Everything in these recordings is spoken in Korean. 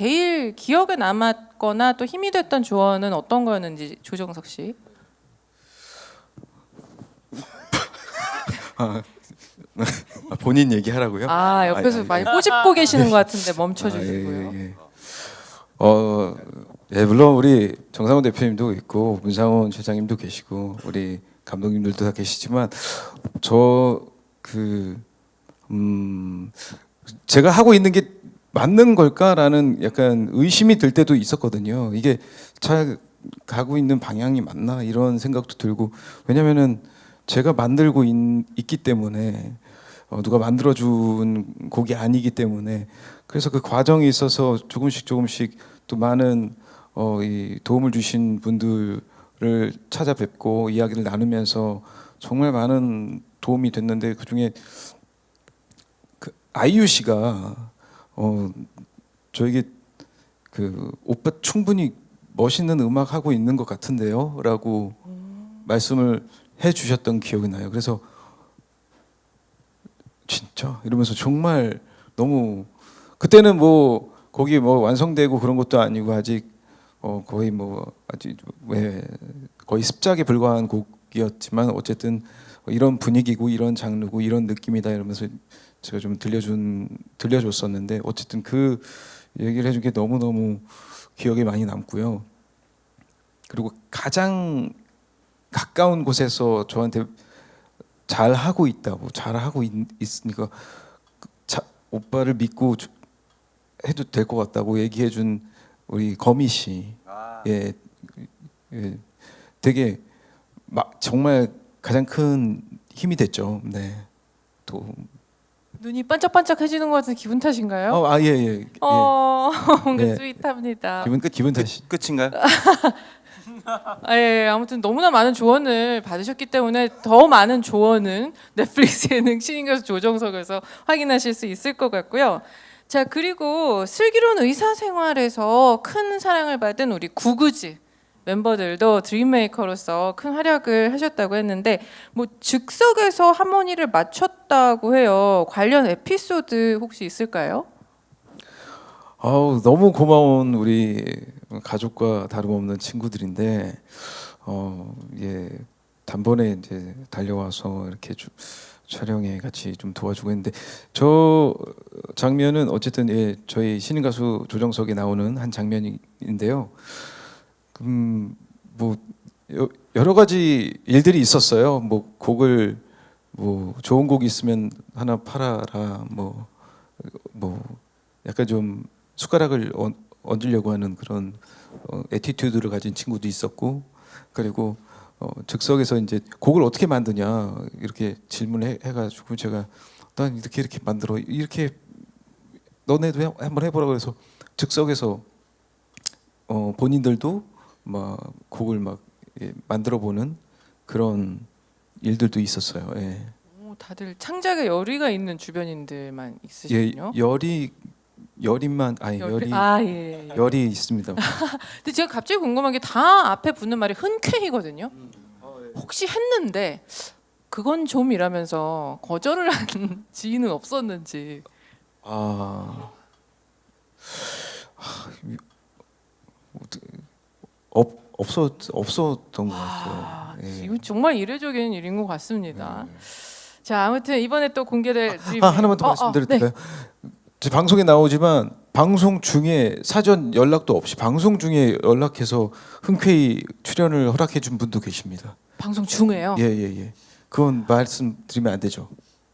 제일 기억에 남았거나 또 힘이 됐던 조언은 어떤 거였는지 조정석 씨. 아, 본인 얘기하라고요? 아 옆에서 아니, 아니, 많이 꼬집고 계시는 것 같은데 멈춰 아, 주시고요. 예, 예, 예. 어, 예, 물론 우리 정상훈 대표님도 있고 문상훈 실장님도 계시고 우리 감독님들도 다 계시지만 저 그 음, 제가 하고 있는 게 맞는 걸까라는 약간 의심이 들 때도 있었거든요. 이게 잘 가고 있는 방향이 맞나 이런 생각도 들고 왜냐면은 제가 만들고 있, 있기 때문에 어, 누가 만들어준 곡이 아니기 때문에 그래서 그 과정에 있어서 조금씩 조금씩 또 많은 어, 이 도움을 주신 분들을 찾아뵙고 이야기를 나누면서 정말 많은 도움이 됐는데 그 중에 그 아이유 씨가 어, 저에게 그 오빠 충분히 멋있는 음악 하고 있는 것 같은데요라고 말씀을 해 주셨던 기억이 나요. 그래서 진짜 이러면서 정말 너무 그때는 뭐 곡이 뭐 완성되고 그런 것도 아니고 아직 어 거의 뭐 아직 왜 거의 습작에 불과한 곡이었지만 어쨌든 이런 분위기고 이런 장르고 이런 느낌이다 이러면서 제가 좀 들려준 들려줬었는데 어쨌든 그 얘기를 해준 게 너무 너무 기억에 많이 남고요. 그리고 가장 가까운 곳에서 저한테 잘 하고 있다고 잘 하고 있, 있으니까 그 자, 오빠를 믿고 주- 해도 될 것 같다고 얘기해 준 우리 거미 씨, 예, 예, 되게 막 정말 가장 큰 힘이 됐죠. 네, 또, 눈이 반짝반짝해지는 것 같은 기분 탓인가요? 어, 아, 예, 예, 어, 뭔가 네. 스윗합니다. 기분 끝, 기분 탓이. 끝인가요? 아, 예, 아무튼 너무나 많은 조언을 받으셨기 때문에 더 많은 조언은 넷플릭스 예능 신인 가수 조정석에서 확인하실 수 있을 것 같고요. 자 그리고 슬기로운 의사 생활에서 큰 사랑을 받은 우리 구구즈 멤버들도 드림메이커로서 큰 활약을 하셨다고 했는데 뭐 즉석에서 하모니를 맞췄다고 해요. 관련 에피소드 혹시 있을까요? 아우 너무 고마운 우리 가족과 다름없는 친구들인데 어예 단번에 이제 달려와서 이렇게 주, 촬영에 같이 좀 도와주고 했는데 저 장면은 어쨌든 예 저희 신인 가수 조정석이 나오는 한 장면인데요. 음뭐 여러 가지 일들이 있었어요. 뭐 곡을 뭐 좋은 곡 있으면 하나 팔아라 뭐뭐 약간 좀 숟가락을 얹- 얹으려고 하는 그런 어, 에티튜드를 가진 친구도 있었고 그리고 어, 즉석에서 이제 곡을 어떻게 만드냐 이렇게 질문을 해, 가지고 제가 난 이렇게 이렇게 만들어 이렇게 너네도 해- 한번 해보라 그래서 즉석에서 어, 본인들도 막 곡을 막 예, 만들어 보는 그런 일들도 있었어요. 예. 오, 다들 창작에 열의가 있는 주변인들만 예, 있으시군요. 열이 열이만 아니 열이 아 예. 예. 열이 있습니다. 근데 제가 갑자기 궁금한 게 다 앞에 붙는 말이 흔쾌히거든요. 혹시 했는데 그건 좀 이라면서 거절을 한 지인은 없었는지. 아, 하, 어떻게- 없 없었 없었던 것 아, 같아요. 예. 이건 정말 이례적인 일인 것 같습니다. 자 아무튼 이번에 또 공개될 드림- 아 하나만 더 어, 어, 말씀드려도 네. 될까요? 제 방송에 나오지만 방송 중에 사전 연락도 없이 방송 중에 연락해서 흔쾌히 출연을 허락해 준 분도 계십니다. 방송 중에요. 예 예 예, 그건 말씀드리면 안 되죠.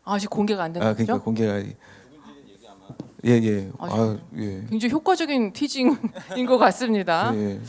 아직 공개가 안된아 거죠? 그러니까 공개가 예예 아, 아 예. 굉장히 효과적인 티징인 것 같습니다. 예.